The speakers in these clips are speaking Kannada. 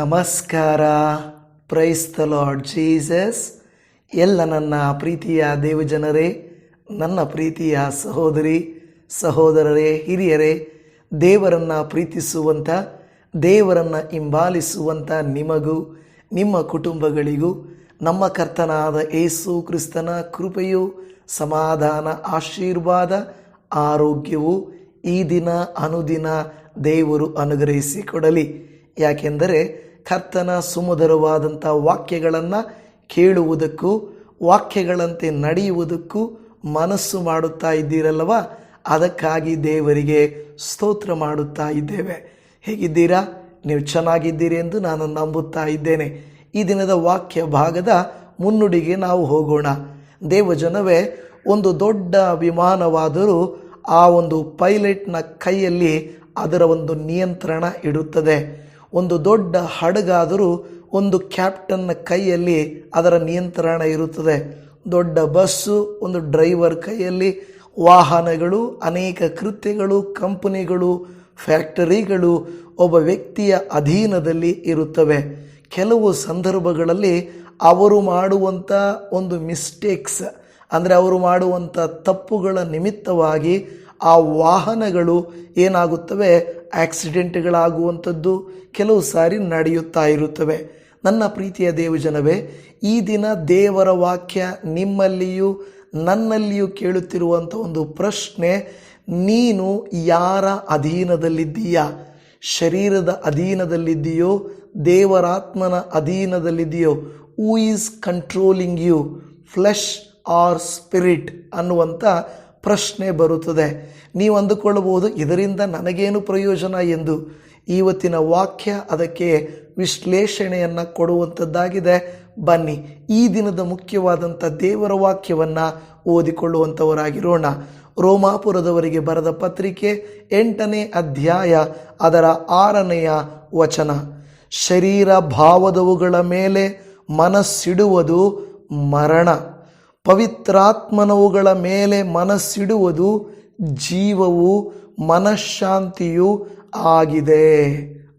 ನಮಸ್ಕಾರ. ದ ಲಾರ್ಡ್ ಜೀಸಸ್ ಎಲ್ಲ ನನ್ನ ಪ್ರೀತಿಯ ದೇವಜನರೇ, ನನ್ನ ಪ್ರೀತಿಯ ಸಹೋದರಿ, ಸಹೋದರರೇ, ಹಿರಿಯರೇ, ದೇವರನ್ನು ಪ್ರೀತಿಸುವಂಥ ದೇವರನ್ನು ಹಿಂಬಾಲಿಸುವಂಥ ನಿಮಗೂ, ನಿಮ್ಮ ಕುಟುಂಬಗಳಿಗೂ, ನಮ್ಮ ಕರ್ತನಾದ ಏಸು ಕ್ರಿಸ್ತನ ಕೃಪೆಯು, ಸಮಾಧಾನ, ಆಶೀರ್ವಾದ, ಆರೋಗ್ಯವು ಈ ದಿನ ಅನುದಿನ ದೇವರು ಅನುಗ್ರಹಿಸಿಕೊಡಲಿ. ಯಾಕೆಂದರೆ ಕರ್ತನ ಸುಮಧುರವಾದಂಥ ವಾಕ್ಯಗಳನ್ನು ಕೇಳುವುದಕ್ಕೂ, ವಾಕ್ಯಗಳಂತೆ ನಡೆಯುವುದಕ್ಕೂ ಮನಸ್ಸು ಮಾಡುತ್ತಾ ಇದ್ದೀರಲ್ಲವ? ಅದಕ್ಕಾಗಿ ದೇವರಿಗೆ ಸ್ತೋತ್ರ ಮಾಡುತ್ತಾ ಇದ್ದೇವೆ. ಹೇಗಿದ್ದೀರಾ? ನೀವು ಚೆನ್ನಾಗಿದ್ದೀರಿ ಎಂದು ನಾನು ನಂಬುತ್ತಾ ಇದ್ದೇನೆ. ಈ ದಿನದ ವಾಕ್ಯ ಭಾಗದ ಮುನ್ನುಡಿಗೆ ನಾವು ಹೋಗೋಣ. ದೇವಜನವೇ, ಒಂದು ದೊಡ್ಡ ವಿಮಾನವಾದರೂ ಆ ಒಂದು ಪೈಲಟ್ನ ಕೈಯಲ್ಲಿ ಅದರ ಒಂದು ನಿಯಂತ್ರಣ ಇಡುತ್ತದೆ. ಒಂದು ದೊಡ್ಡ ಹಡಗಾದರೂ ಒಂದು ಕ್ಯಾಪ್ಟನ್ನ ಕೈಯಲ್ಲಿ ಅದರ ನಿಯಂತ್ರಣ ಇರುತ್ತದೆ. ದೊಡ್ಡ ಬಸ್ಸು, ಒಂದು ಡ್ರೈವರ್ ಕೈಯಲ್ಲಿ, ವಾಹನಗಳು, ಅನೇಕ ಕೃತ್ಯಗಳು, ಕಂಪನಿಗಳು, ಫ್ಯಾಕ್ಟರಿಗಳು ಒಬ್ಬ ವ್ಯಕ್ತಿಯ ಅಧೀನದಲ್ಲಿ ಇರುತ್ತವೆ. ಕೆಲವು ಸಂದರ್ಭಗಳಲ್ಲಿ ಅವರು ಮಾಡುವಂಥ ಒಂದು ಮಿಸ್ಟೇಕ್ಸ್ ಅಂದರೆ ಅವರು ಮಾಡುವಂಥ ತಪ್ಪುಗಳ ನಿಮಿತ್ತವಾಗಿ ಆ ವಾಹನಗಳು ಏನಾಗುತ್ತವೆ? ಆಕ್ಸಿಡೆಂಟ್ಗಳಾಗುವಂಥದ್ದು ಕೆಲವು ಸಾರಿ ನಡೆಯುತ್ತಾ ಇರುತ್ತವೆ. ನನ್ನ ಪ್ರೀತಿಯ ದೇವಜನವೇ, ಈ ದಿನ ದೇವರ ವಾಕ್ಯ ನಿಮ್ಮಲ್ಲಿಯೂ ನನ್ನಲ್ಲಿಯೂ ಕೇಳುತ್ತಿರುವಂಥ ಒಂದು ಪ್ರಶ್ನೆ, ನೀನು ಯಾರ ಅಧೀನದಲ್ಲಿದ್ದೀಯಾ? ಶರೀರದ ಅಧೀನದಲ್ಲಿದ್ದೀಯೋ? ದೇವರಾತ್ಮನ ಅಧೀನದಲ್ಲಿದೆಯೋ who is controlling you flesh or spirit ಅನ್ನುವಂಥ ಪ್ರಶ್ನೆ ಬರುತ್ತದೆ. ನೀವು ಅಂದುಕೊಳ್ಳಬಹುದು, ಇದರಿಂದ ನನಗೇನು ಪ್ರಯೋಜನ ಎಂದು ಇವತ್ತಿನ ವಾಕ್ಯ ಅದಕ್ಕೆ ವಿಶ್ಲೇಷಣೆಯನ್ನು ಕೊಡುವಂಥದ್ದಾಗಿದೆ ಬನ್ನಿ, ಈ ದಿನದ ಮುಖ್ಯವಾದಂಥ ದೇವರ ವಾಕ್ಯವನ್ನು ಓದಿಕೊಳ್ಳುವಂಥವರಾಗಿರೋಣ ರೋಮಾಪುರದವರಿಗೆ ಬರೆದ ಪತ್ರಿಕೆ ಎಂಟನೇ ಅಧ್ಯಾಯ, ಅದರ ಆರನೆಯ ವಚನ. ಶರೀರ ಭಾವದವುಗಳ ಮೇಲೆ ಮನಸ್ಸಿಡುವುದು ಮರಣ. ಪವಿತ್ರಾತ್ಮನವುಗಳ ಮೇಲೆ ಮನಸ್ಸಿಡುವುದು ಜೀವವು ಮನಃಶಾಂತಿಯು ಆಗಿದೆ.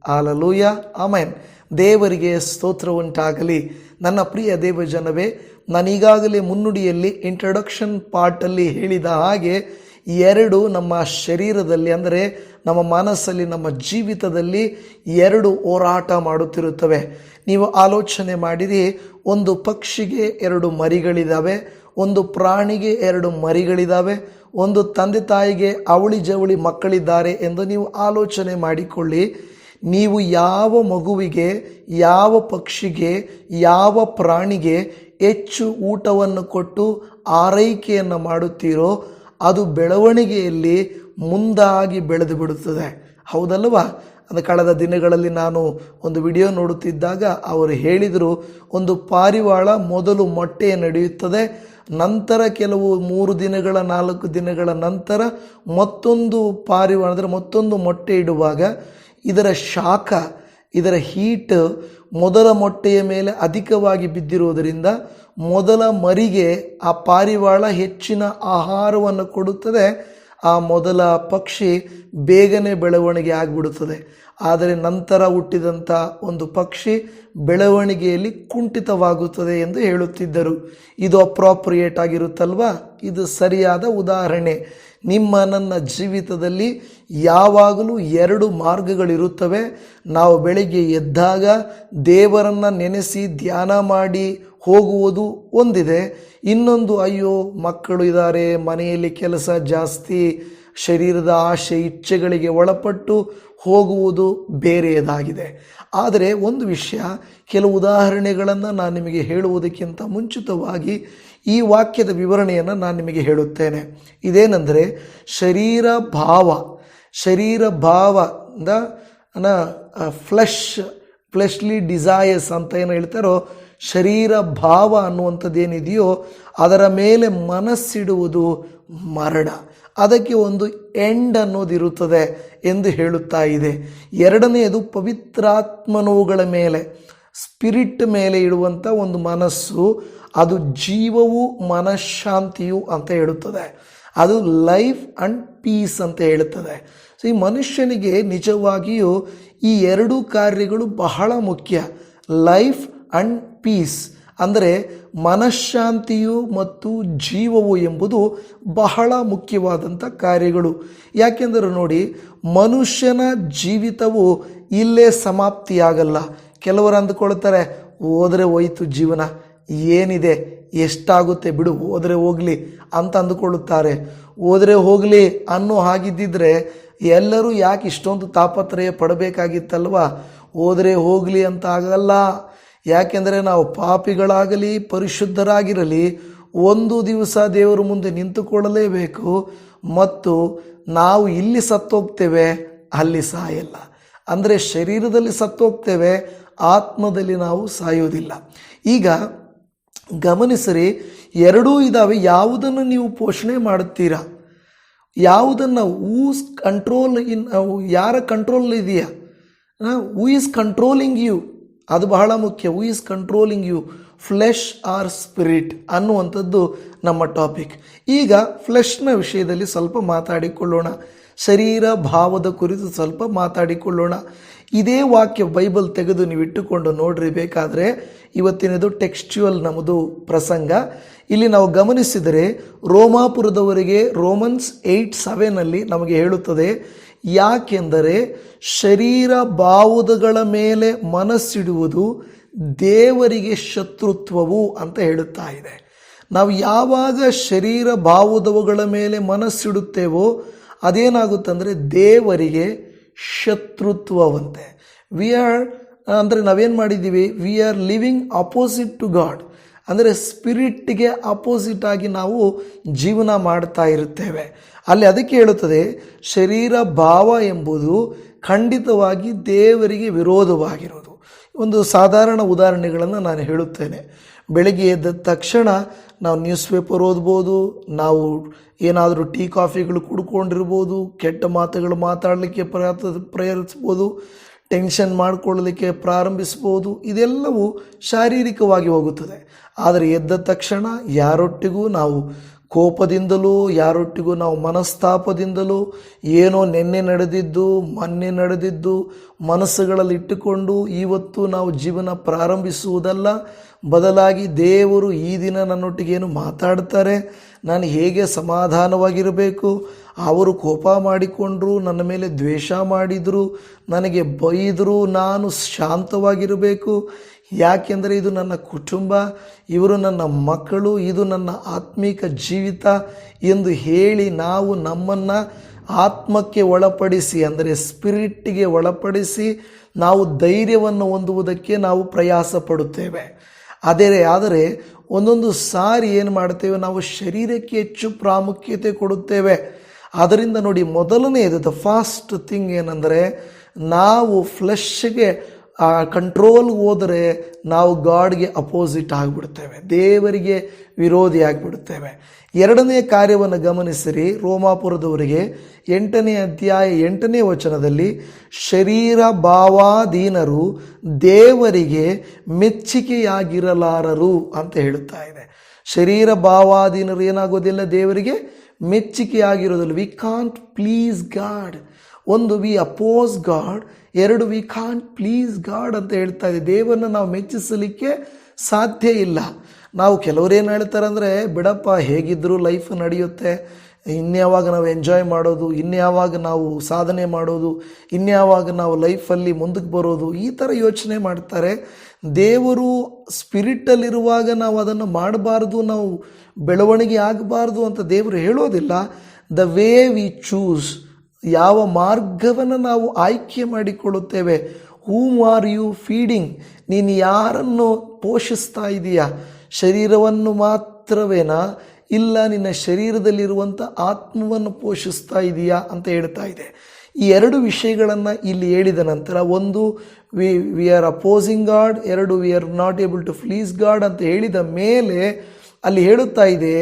ಆಲಲೂಯ ಆಮೇನ್. ದೇವರಿಗೆ ಸ್ತೋತ್ರ ಉಂಟಾಗಲಿ ನನ್ನ ಪ್ರಿಯ ದೇವಜನವೇ ನಾನೀಗಾಗಲೇ ಮುನ್ನುಡಿಯಲ್ಲಿ ಇಂಟ್ರಡಕ್ಷನ್ ಪಾರ್ಟಲ್ಲಿ ಹೇಳಿದ ಹಾಗೆ, ಎರಡು ನಮ್ಮ ಶರೀರದಲ್ಲಿ, ಅಂದರೆ ನಮ್ಮ ಮನಸ್ಸಲ್ಲಿ, ನಮ್ಮ ಜೀವಿತದಲ್ಲಿ ಎರಡು ಹೋರಾಟ ಮಾಡುತ್ತಿರುತ್ತವೆ. ನೀವು ಆಲೋಚನೆ ಮಾಡಿರಿ, ಒಂದು ಪಕ್ಷಿಗೆ ಎರಡು ಮರಿಗಳಿದ್ದಾವೆ ಒಂದು ಪ್ರಾಣಿಗೆ ಎರಡು ಮರಿಗಳಿದ್ದಾವೆ ಒಂದು ತಂದೆ ತಾಯಿಗೆ ಅವಳಿ ಜವಳಿ ಮಕ್ಕಳಿದ್ದಾರೆ ಎಂದು ನೀವು ಆಲೋಚನೆ ಮಾಡಿಕೊಳ್ಳಿ. ನೀವು ಯಾವ ಮಗುವಿಗೆ, ಯಾವ ಪಕ್ಷಿಗೆ, ಯಾವ ಪ್ರಾಣಿಗೆ ಹೆಚ್ಚು ಊಟವನ್ನು ಕೊಟ್ಟು ಆರೈಕೆಯನ್ನು ಮಾಡುತ್ತೀರೋ, ಅದು ಬೆಳವಣಿಗೆಯಲ್ಲಿ ಮುಂದಾಗಿ ಬೆಳೆದು ಬಿಡುತ್ತದೆ. ಹೌದಲ್ವಾ ಅದು ಕಳೆದ ದಿನಗಳಲ್ಲಿ ನಾನು ಒಂದು ವಿಡಿಯೋ ನೋಡುತ್ತಿದ್ದಾಗ ಅವರು ಹೇಳಿದರು, ಒಂದು ಪಾರಿವಾಳ ಮೊದಲು ಮೊಟ್ಟೆ ನಡೆಯುತ್ತದೆ ನಂತರ ಕೆಲವು ಮೂರು ದಿನಗಳ, ನಾಲ್ಕು ದಿನಗಳ ನಂತರ ಮತ್ತೊಂದು ಪಾರಿವಾಳ, ಅಂದರೆ ಮತ್ತೊಂದು ಮೊಟ್ಟೆ ಇಡುವಾಗ ಇದರ ಶಾಖ, ಇದರ ಹೀಟ್ ಮೊದಲ ಮೊಟ್ಟೆಯ ಮೇಲೆ ಅಧಿಕವಾಗಿ ಬಿದ್ದಿರುವುದರಿಂದ ಮೊದಲ ಮರಿಗೆ ಆ ಪಾರಿವಾಳ ಹೆಚ್ಚಿನ ಆಹಾರವನ್ನು ಕೊಡುತ್ತದೆ. ಆ ಮೊದಲ ಪಕ್ಷಿ ಬೇಗನೆ ಬೆಳವಣಿಗೆ ಆಗಿಬಿಡುತ್ತದೆ. ಆದರೆ ನಂತರ ಹುಟ್ಟಿದಂಥ ಒಂದು ಪಕ್ಷಿ ಬೆಳವಣಿಗೆಯಲ್ಲಿ ಕುಂಠಿತವಾಗುತ್ತದೆ ಎಂದು ಹೇಳುತ್ತಿದ್ದರು. ಇದು ಅಪ್ರಾಪ್ರಿಯೇಟ್ ಆಗಿರುತ್ತಲ್ವಾ? ಇದು ಸರಿಯಾದ ಉದಾಹರಣೆ. ನಿಮ್ಮ ನನ್ನ ಜೀವಿತದಲ್ಲಿ ಯಾವಾಗಲೂ ಎರಡು ಮಾರ್ಗಗಳಿರುತ್ತವೆ. ನಾವು ಬೆಳಿಗ್ಗೆ ಎದ್ದಾಗ ದೇವರನ್ನು ನೆನೆಸಿ ಧ್ಯಾನ ಮಾಡಿ ಹೋಗುವುದು ಒಂದಿದೆ. ಇನ್ನೊಂದು, ಅಯ್ಯೋ, ಮಕ್ಕಳು ಇದ್ದಾರೆ ಮನೆಯಲ್ಲಿ ಕೆಲಸ ಜಾಸ್ತಿ, ಶರೀರದ ಆಶೆ ಇಚ್ಛೆಗಳಿಗೆ ಒಳಪಟ್ಟು ಹೋಗುವುದು ಬೇರೆಯದಾಗಿದೆ. ಆದರೆ ಒಂದು ವಿಷಯ, ಕೆಲವು ಉದಾಹರಣೆಗಳನ್ನು ನಾನು ನಿಮಗೆ ಹೇಳುವುದಕ್ಕಿಂತ ಮುಂಚಿತವಾಗಿ ಈ ವಾಕ್ಯದ ವಿವರಣೆಯನ್ನು ನಾನು ನಿಮಗೆ ಹೇಳುತ್ತೇನೆ. ಇದೇನೆಂದರೆ, ಶರೀರ ಭಾವ, ಶರೀರ ಭಾವದ ಫ್ಲೆಶ್ ಫ್ಲೆಶ್ಲಿ ಡಿಸೈರ್ಸ್ ಅಂತ ಏನು ಹೇಳ್ತಾರೋ ಶರೀರ ಭಾವ ಅನ್ನುವಂಥದ್ದೇನಿದೆಯೋ ಅದರ ಮೇಲೆ ಮನಸ್ಸಿಡುವುದು ಮರಣ. ಅದಕ್ಕೆ ಒಂದು ಎಂಡ್ ಅನ್ನೋದಿರುತ್ತದೆ ಎಂದು ಹೇಳುತ್ತಾ ಇದೆ. ಎರಡನೆಯದು ಪವಿತ್ರಾತ್ಮನವುಗಳ ಮೇಲೆ ಸ್ಪಿರಿಟ್ ಮೇಲೆ ಇಡುವಂಥ ಒಂದು ಮನಸ್ಸು, ಅದು ಜೀವವು ಮನಃಶಾಂತಿಯು ಅಂತ ಹೇಳುತ್ತದೆ. ಅದು ಲೈಫ್ ಅಂಡ್ ಪೀಸ್ ಅಂತ ಹೇಳುತ್ತದೆ. ಸೊ ಈ ಮನುಷ್ಯನಿಗೆ ನಿಜವಾಗಿಯೂ ಈ ಎರಡೂ ಕಾರ್ಯಗಳು ಬಹಳ ಮುಖ್ಯ. ಲೈಫ್ ಅಂಡ್ ಪೀಸ್ ಅಂದರೆ ಮನಃಶಾಂತಿಯು ಮತ್ತು ಜೀವವು ಎಂಬುದು ಬಹಳ ಮುಖ್ಯವಾದಂಥ ಕಾರ್ಯಗಳು. ಯಾಕೆಂದರೆ ನೋಡಿ, ಮನುಷ್ಯನ ಜೀವಿತವು ಇಲ್ಲೇ ಸಮಾಪ್ತಿಯಾಗಲ್ಲ. ಕೆಲವರು ಅಂದುಕೊಳ್ತಾರೆ, ಹೋದರೆ ಹೋಯ್ತು ಜೀವನ, ಏನಿದೆ, ಎಷ್ಟಾಗುತ್ತೆ ಬಿಡು, ಹೋದರೆ ಹೋಗಲಿ ಅಂತ ಅಂದುಕೊಳ್ಳುತ್ತಾರೆ. ಹೋದರೆ ಹೋಗಲಿ ಅನ್ನೋ ಹಾಗಿದ್ದಿದ್ರೆ ಎಲ್ಲರೂ ಯಾಕೆ ಇಷ್ಟೊಂದು ತಾಪತ್ರಯ ಪಡಬೇಕಾಗಿತ್ತಲ್ವ? ಹೋದರೆ ಹೋಗಲಿ ಅಂತ ಆಗಲ್ಲ. ಯಾಕೆಂದರೆ ನಾವು ಪಾಪಿಗಳಾಗಲಿ, ಪರಿಶುದ್ಧರಾಗಿರಲಿ, ಒಂದು ದಿವಸ ದೇವರ ಮುಂದೆ ನಿಂತುಕೊಳ್ಳಲೇಬೇಕು. ಮತ್ತು ನಾವು ಇಲ್ಲಿ ಸತ್ತೋಗ್ತೇವೆ, ಅಲ್ಲಿ ಸಾಯಲ್ಲ. ಅಂದರೆ ಶರೀರದಲ್ಲಿ ಸತ್ತೋಗ್ತೇವೆ, ಆತ್ಮದಲ್ಲಿ ನಾವು ಸಾಯೋದಿಲ್ಲ ಈಗ ಗಮನಿಸಿರಿ, ಎರಡೂ ಇದ್ದಾವೆ ಯಾವುದನ್ನು ನೀವು ಪೋಷಣೆ ಮಾಡುತ್ತೀರಾ? ಯಾವುದನ್ನು ಊಸ್ ಕಂಟ್ರೋಲ್ ಇನ್ ಯಾರ ಕಂಟ್ರೋಲ್ ಇದೆಯಾ? ಹೂ ಈಸ್ ಕಂಟ್ರೋಲಿಂಗ್ ಯು ಅದು ಬಹಳ ಮುಖ್ಯ. Who is controlling you flesh or spirit ಅನ್ನುವಂಥದ್ದು ನಮ್ಮ ಟಾಪಿಕ್ ಈಗ ಫ್ಲೆಶ್ನ ವಿಷಯದಲ್ಲಿ ಸ್ವಲ್ಪ ಮಾತಾಡಿಕೊಳ್ಳೋಣ. ಶರೀರ ಭಾವದ ಕುರಿತು ಸ್ವಲ್ಪ ಮಾತಾಡಿಕೊಳ್ಳೋಣ. ಇದೇ ವಾಕ್ಯ ಬೈಬಲ್ ತೆಗೆದು ನೀವು ಇಟ್ಟುಕೊಂಡು ನೋಡ್ರಿ. ಬೇಕಾದರೆ ಇವತ್ತಿನದು ಟೆಕ್ಸ್ಚುವಲ್ ನಮ್ಮದು ಪ್ರಸಂಗ. ಇಲ್ಲಿ ನಾವು ಗಮನಿಸಿದರೆ ರೋಮಾಪುರದವರಿಗೆ ರೋಮನ್ಸ್ ಏಯ್ಟ್ ಸೆವೆನಲ್ಲಿ ನಮಗೆ ಹೇಳುತ್ತದೆ ಯಾಕೆಂದರೆ ಶರೀರ ಬಾವುದಗಳ ಮೇಲೆ ಮನಸ್ಸಿಡುವುದು ದೇವರಿಗೆ ಶತ್ರುತ್ವವು ಅಂತ ಹೇಳುತ್ತಾ ಇದೆ. ನಾವು ಯಾವಾಗ ಶರೀರ ಬಾವುದವುಗಳ ಮೇಲೆ ಮನಸ್ಸಿಡುತ್ತೇವೋ ಅದೇನಾಗುತ್ತಂದರೆ ದೇವರಿಗೆ ಶತ್ರುತ್ವವಂತೆ. ವಿ ಆರ್ ಅಂದರೆ ನಾವೇನು ಮಾಡಿದ್ದೀವಿ? We are living opposite to God ಅಂದರೆ ಸ್ಪಿರಿಟ್ಗೆ ಅಪೋಸಿಟ್ ಆಗಿ ನಾವು ಜೀವನ ಮಾಡ್ತಾ ಇರುತ್ತೇವೆ. ಅಲ್ಲಿ ಅದಕ್ಕೆ ಹೇಳುತ್ತದೆ, ಶರೀರ ಭಾವ ಎಂಬುದು ಖಂಡಿತವಾಗಿ ದೇವರಿಗೆ ವಿರೋಧವಾಗಿರೋದು ಒಂದು ಸಾಧಾರಣ ಉದಾಹರಣೆಗಳನ್ನು ನಾನು ಹೇಳುತ್ತೇನೆ. ಬೆಳಗ್ಗೆ ಎದ್ದ ತಕ್ಷಣ ನಾವು ನ್ಯೂಸ್ ಪೇಪರ್ ಓದ್ಬೋದು, ನಾವು ಏನಾದರೂ ಟೀ ಕಾಫಿಗಳು ಕುಡ್ಕೊಂಡಿರ್ಬೋದು, ಕೆಟ್ಟ ಮಾತುಗಳು ಮಾತಾಡಲಿಕ್ಕೆ ಪ್ರಯತ್ನ, ಪ್ರಯತ್ನಿಸ್ಬೋದು, ಟೆನ್ಷನ್ ಮಾಡಿಕೊಳ್ಳಲಿಕ್ಕೆ ಪ್ರಾರಂಭಿಸ್ಬೋದು, ಇದೆಲ್ಲವೂ ಶಾರೀರಿಕವಾಗಿ ಹೋಗುತ್ತದೆ. ಆದರೆ ಎದ್ದ ತಕ್ಷಣ ಯಾರೊಟ್ಟಿಗೂ ನಾವು ಕೋಪದಿಂದಲೂ, ಯಾರೊಟ್ಟಿಗೂ ನಾವು ಮನಸ್ತಾಪದಿಂದಲೂ, ಏನೋ ನಿನ್ನೆ ನಡೆದಿದ್ದು, ಮೊನ್ನೆ ನಡೆದಿದ್ದು, ಮನಸ್ಸುಗಳಲ್ಲಿ ಇಟ್ಟುಕೊಂಡು ಇವತ್ತು ನಾವು ಜೀವನ ಪ್ರಾರಂಭಿಸುವುದಲ್ಲ. ಬದಲಾಗಿ ದೇವರು ಈ ದಿನ ನನ್ನೊಟ್ಟಿಗೆ ಏನು ಮಾತಾಡ್ತಾರೆ, ನಾನು ಹೇಗೆ ಸಮಾಧಾನವಾಗಿರಬೇಕು? ಅವರು ಕೋಪ ಮಾಡಿಕೊಂಡರು, ನನ್ನ ಮೇಲೆ ದ್ವೇಷ ಮಾಡಿದರು, ನನಗೆ ಬೈದರು, ನಾನು ಶಾಂತವಾಗಿರಬೇಕು. ಯಾಕೆಂದರೆ ಇದು ನನ್ನ ಕುಟುಂಬ, ಇವರು ನನ್ನ ಮಕ್ಕಳು, ಇದು ನನ್ನ ಆತ್ಮೀಕ ಜೀವಿತ ಎಂದು ಹೇಳಿ ನಾವು ನಮ್ಮನ್ನು ಆತ್ಮಕ್ಕೆ ಒಳಪಡಿಸಿ, ಅಂದರೆ ಸ್ಪಿರಿಟ್ಗೆ ಒಳಪಡಿಸಿ ನಾವು ಧೈರ್ಯವನ್ನು ಹೊಂದುವುದಕ್ಕೆ ನಾವು ಪ್ರಯಾಸ ಪಡುತ್ತೇವೆ. ಅದೇ ಆದರೆ ಒಂದೊಂದು ಸಾರಿ ಏನು ಮಾಡ್ತೇವೆ, ನಾವು ಶರೀರಕ್ಕೆ ಹೆಚ್ಚು ಪ್ರಾಮುಖ್ಯತೆ ಕೊಡುತ್ತೇವೆ. ಅದರಿಂದ ನೋಡಿ ಮೊದಲನೆಯದು ದ ಫಾಸ್ಟ್ ಥಿಂಗ್ ಏನಂದರೆ ನಾವು ಫ್ಲೆಶ್ಗೆ ಕಂಟ್ರೋಲ್ಗೆ ಹೋದರೆ ನಾವು ಗಾಡ್ಗೆ ಅಪೋಸಿಟ್ ಆಗಿಬಿಡ್ತೇವೆ. ದೇವರಿಗೆ ವಿರೋಧಿ ಆಗಿಬಿಡುತ್ತೇವೆ ಎರಡನೇ ಕಾರ್ಯವನ್ನು ಗಮನಿಸಿರಿ. ರೋಮಾಪುರದವರಿಗೆ ಎಂಟನೇ ಅಧ್ಯಾಯ ಎಂಟನೇ ವಚನದಲ್ಲಿ ಶರೀರ ಭಾವಾಧೀನರು ದೇವರಿಗೆ ಮೆಚ್ಚಿಕೆಯಾಗಿರಲಾರರು ಅಂತ ಹೇಳುತ್ತಾ ಇದೆ. ಶರೀರ ಭಾವಾಧೀನರು ಏನಾಗೋದಿಲ್ಲ ದೇವರಿಗೆ? ಮೆಚ್ಚುಗೆಯಾಗಿರೋದಿಲ್ಲ ವಿ ಕಾಂಟ್ ಪ್ಲೀಸ್ ಗಾಡ್ ಒಂದು ವಿ ಅಪೋಸ್ ಗಾಡ್ ಎರಡು ವಿ ಕಾನ್ ಪ್ಲೀಸ್ ಗಾಡ್ ಅಂತ ಹೇಳ್ತಾ ಇದೆ. ದೇವರನ್ನ ನಾವು ಮೆಚ್ಚಿಸಲಿಕ್ಕೆ ಸಾಧ್ಯ ಇಲ್ಲ. ನಾವು ಕೆಲವ್ರು ಏನು ಹೇಳ್ತಾರೆ ಅಂದರೆ, ಬಿಡಪ್ಪ ಹೇಗಿದ್ದರೂ ಲೈಫ್ ನಡೆಯುತ್ತೆ. ಇನ್ಯಾವಾಗ ನಾವು ಎಂಜಾಯ್ ಮಾಡೋದು ಇನ್ಯಾವಾಗ ನಾವು ಸಾಧನೆ ಮಾಡೋದು ಇನ್ಯಾವಾಗ ನಾವು ಲೈಫಲ್ಲಿ ಮುಂದಕ್ಕೆ ಬರೋದು, ಈ ಥರ ಯೋಚನೆ ಮಾಡ್ತಾರೆ. ದೇವರು ಸ್ಪಿರಿಟಲ್ಲಿರುವಾಗ ನಾವು ಅದನ್ನು ಮಾಡಬಾರ್ದು, ನಾವು ಬೆಳವಣಿಗೆ ಆಗಬಾರ್ದು ಅಂತ ದೇವರು ಹೇಳೋದಿಲ್ಲ. ದ ವೇ ವಿ ಚೂಸ್ ಯಾವ ಮಾರ್ಗವನ್ನು ನಾವು ಆಯ್ಕೆ ಮಾಡಿಕೊಳ್ಳುತ್ತೇವೆ? ಹೂಮ್ ಆರ್ ಯು ಫೀಡಿಂಗ್ ನೀನು ಯಾರನ್ನು ಪೋಷಿಸ್ತಾ ಇದೀಯಾ? ಶರೀರವನ್ನು ಮಾತ್ರವೇನಾ? ಇಲ್ಲ, ನಿನ್ನ ಶರೀರದಲ್ಲಿರುವಂಥ ಆತ್ಮವನ್ನು ಪೋಷಿಸ್ತಾ ಇದೆಯಾ ಅಂತ ಹೇಳ್ತಾ ಇದೆ. ಈ ಎರಡು ವಿಷಯಗಳನ್ನು ಇಲ್ಲಿ ಹೇಳಿದ ನಂತರ ಒಂದು we we are opposing God ಎರಡು we are not able to please God ಅಂತ ಹೇಳಿದ ಮೇಲೆ ಅಲ್ಲಿ ಹೇಳುತ್ತಾ ಇದೆ,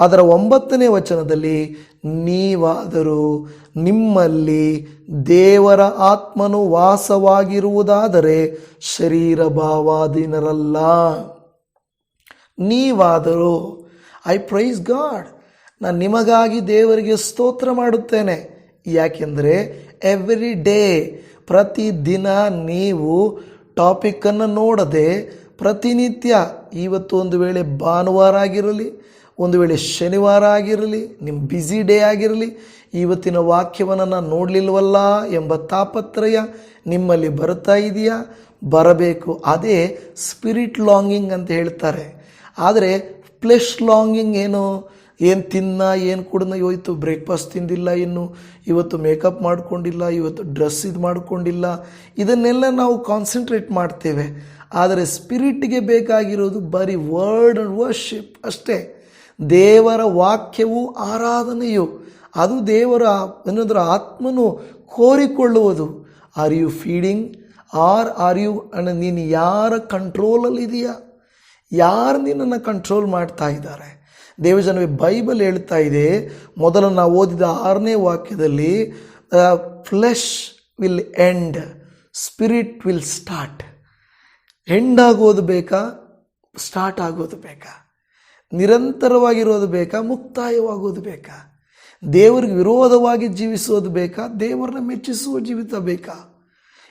ಅದರ ಒಂಬತ್ತನೇ ವಚನದಲ್ಲಿ, ನೀವಾದರೂ ನಿಮ್ಮಲ್ಲಿ ದೇವರ ಆತ್ಮನು ವಾಸವಾಗಿರುವುದಾದರೆ ಶರೀರ ಭಾವಾಧೀನರಲ್ಲ ನೀವಾದರೂ ಐ ಪ್ರೈಸ್ ಗಾಡ್ ನಾನು ನಿಮಗಾಗಿ ದೇವರಿಗೆ ಸ್ತೋತ್ರ ಮಾಡುತ್ತೇನೆ. ಯಾಕೆಂದರೆ ಎವ್ರಿ ಡೇ ಪ್ರತಿದಿನ ನೀವು ಟಾಪಿಕ್ಕನ್ನು ನೋಡದೆ ಪ್ರತಿನಿತ್ಯ ಇವತ್ತು ಒಂದು ವೇಳೆ ಭಾನುವಾರ ಆಗಿರಲಿ, ಒಂದು ವೇಳೆ ಶನಿವಾರ ಆಗಿರಲಿ ನಿಮ್ಮ ಬ್ಯುಸಿ ಡೇ ಆಗಿರಲಿ, ಇವತ್ತಿನ ವಾಕ್ಯವನ್ನು ನಾನು ನೋಡಲಿಲ್ವಲ್ಲ ಎಂಬ ತಾಪತ್ರಯ ನಿಮ್ಮಲ್ಲಿ ಬರ್ತಾ ಇದೆಯಾ? ಬರಬೇಕು. ಅದೇ ಸ್ಪಿರಿಟ್ ಲಾಂಗಿಂಗ್ ಅಂತ ಹೇಳ್ತಾರೆ. ಆದರೆ ಫ್ಲೆಶ್ ಲಾಂಗಿಂಗ್ ಏನು? ಏನು ತಿನ್ನ, ಏನು ಕುಡ್ನ? ಇವತ್ತು ಬ್ರೇಕ್ಫಾಸ್ಟ್ ತಿಂದಿಲ್ಲ ಇನ್ನು. ಇವತ್ತು ಮೇಕಪ್ ಮಾಡಿಕೊಂಡಿಲ್ಲ, ಇವತ್ತು ಡ್ರೆಸ್ ಇದು ಮಾಡಿಕೊಂಡಿಲ್ಲ. ಇದನ್ನೆಲ್ಲ ನಾವು ಕಾನ್ಸಂಟ್ರೇಟ್ ಮಾಡ್ತೇವೆ. ಆದರೆ ಸ್ಪಿರಿಟ್ಗೆ ಬೇಕಾಗಿರೋದು ಬರೀ ವರ್ಡ್ ಅಂಡ್ ವರ್ಷಿಪ್ ಅಷ್ಟೇ. ದೇವರ ವಾಕ್ಯವು ಆರಾಧನೆಯು. ಅದು ದೇವರ ಏನಂದ್ರೆ ಆತ್ಮನು ಕೋರಿಕೊಳ್ಳುವುದು. Are you feeding or are you ಅಣ್ಣ, ನೀನು ಯಾರ ಕಂಟ್ರೋಲಲ್ಲಿ ಇದೆಯಾ? ಯಾರು ನಿನ್ನನ್ನು ಕಂಟ್ರೋಲ್ ಮಾಡ್ತಾ ಇದ್ದಾರೆ? ದೇವಜನವೇ, ಬೈಬಲ್ ಹೇಳ್ತಾ ಇದೆ, ಮೊದಲು ನಾವು ಓದಿದ ಆರನೇ ವಾಕ್ಯದಲ್ಲಿ flesh will end spirit will start end ಆಗೋದು ಬೇಕಾ ಸ್ಟಾರ್ಟ್ ಆಗೋದು ಬೇಕಾ. ನಿರಂತರವಾಗಿರೋದು ಬೇಕಾ ಮುಕ್ತಾಯವಾಗೋದು ಬೇಕಾ. ದೇವರಿಗೆ ವಿರೋಧವಾಗಿ ಜೀವಿಸೋದು ಬೇಕಾ, ದೇವರನ್ನ ಮೆಚ್ಚಿಸುವ ಜೀವಿತ ಬೇಕಾ.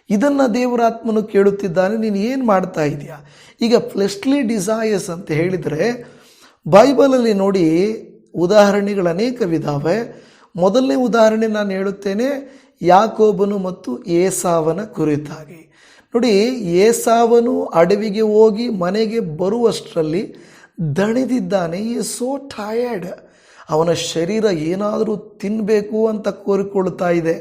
ಇದನ್ನು ದೇವರಾತ್ಮನು ಕೇಳುತ್ತಿದ್ದಾನೆ, ನೀನು ಏನು ಮಾಡ್ತಾ ಇದೆಯಾ? ಈಗ ಫ್ಲೆಶ್ಲಿ ಡಿಸೈರ್ಸ್ ಅಂತ ಹೇಳಿದರೆ, ಬೈಬಲಲ್ಲಿ ನೋಡಿ ಉದಾಹರಣೆಗಳು ಅನೇಕವಿದ್ದಾವೆ ಮೊದಲನೇ ಉದಾಹರಣೆ ನಾನು ಹೇಳುತ್ತೇನೆ, ಯಾಕೋಬನು ಮತ್ತು ಏಸಾವನ ಕುರಿತಾಗಿ. ನೋಡಿ, ಏಸಾವನು ಅಡವಿಗೆ ಹೋಗಿ ಮನೆಗೆ ಬರುವಷ್ಟರಲ್ಲಿ ದಣಿದಿದ್ದಾನೆ. ಈ ಸೋ ಟಯರ್ಡ್ ಅವನ ಶರೀರ ಏನಾದರೂ ತಿನ್ನಬೇಕು ಅಂತ ಕೋರಿಕೊಳ್ತಾ ಇದೆ.